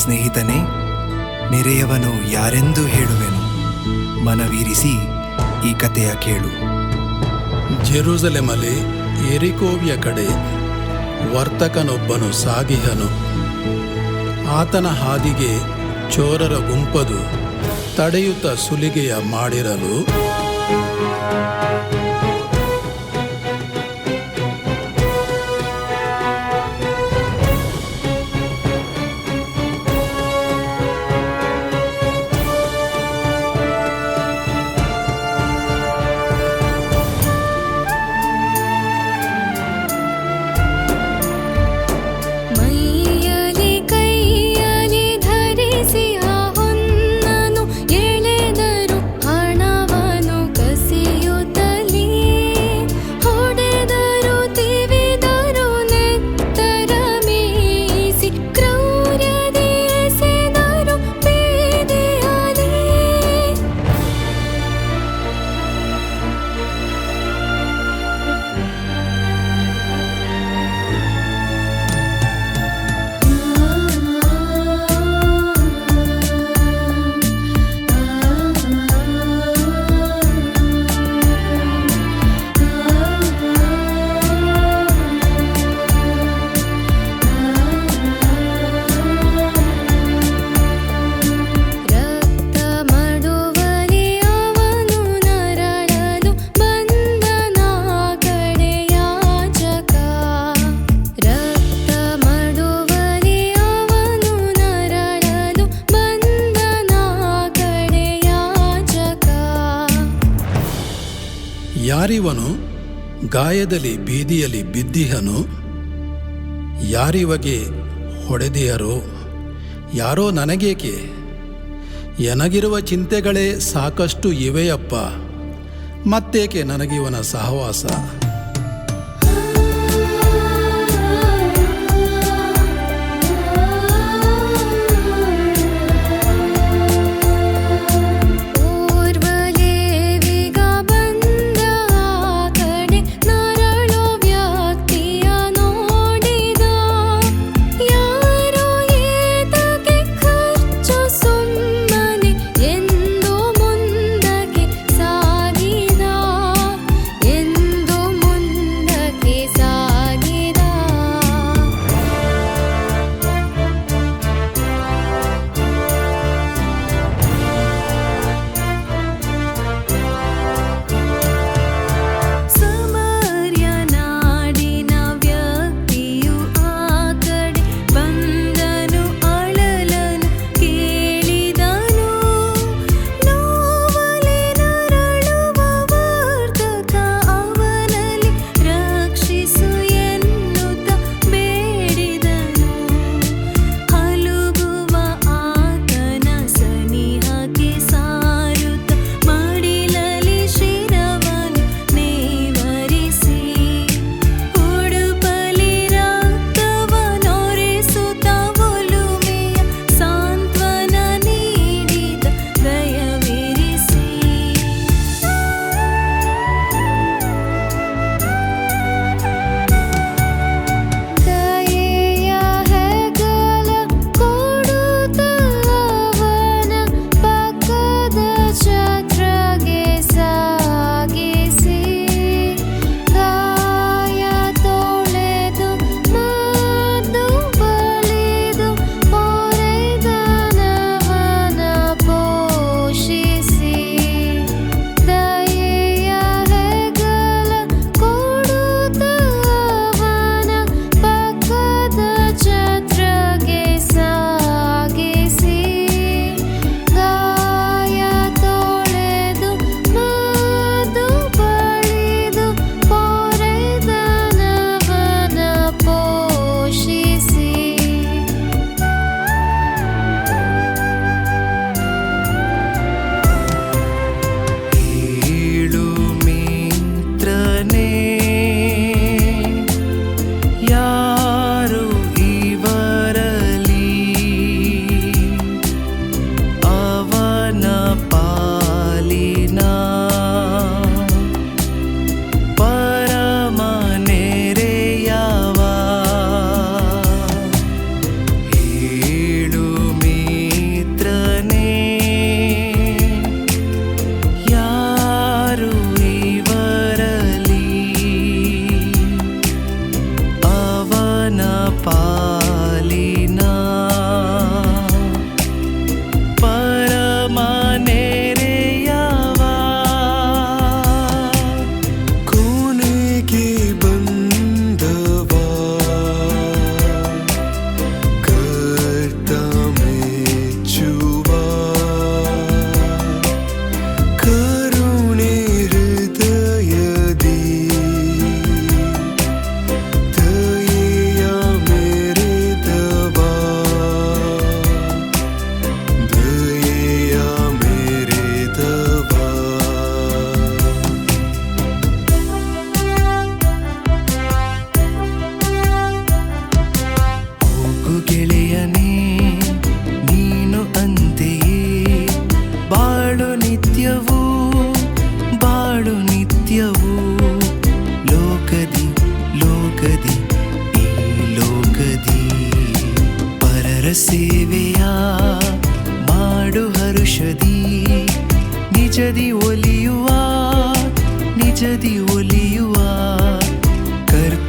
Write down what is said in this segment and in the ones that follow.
ಸ್ನೇಹಿತನೇ, ನೆರೆಯವನು ಯಾರೆಂದು ಹೇಳುವೆನು? ಮನವೀರಿಸಿ ಈ ಕಥೆಯ ಕೇಳು. ಜೆರೂಸಲೆಮಲ್ಲಿ ಎರಿಕೋವಿಯ ಕಡೆ ವರ್ತಕನೊಬ್ಬನು ಸಾಗಿಹನು. ಆತನ ಹಾದಿಗೆ ಚೋರರ ಗುಂಪದು ತಡೆಯುತ್ತ ಸುಲಿಗೆಯ ಮಾಡಿರಲು ಯಾರಿವನು? ಗಾಯದಲ್ಲಿ ಬೀದಿಯಲ್ಲಿ ಬಿದ್ದಿಹನು. ಯಾರಿವಗೆ ಹೊಡೆದಿಯರೋ? ಯಾರೋ ನನಗೇಕೆ? ಎನಗಿರುವ ಚಿಂತೆಗಳೇ ಸಾಕಷ್ಟು ಇವೆಯಪ್ಪ. ಮತ್ತೇಕೆ ನನಗಿವನ ಸಹವಾಸ?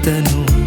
的路。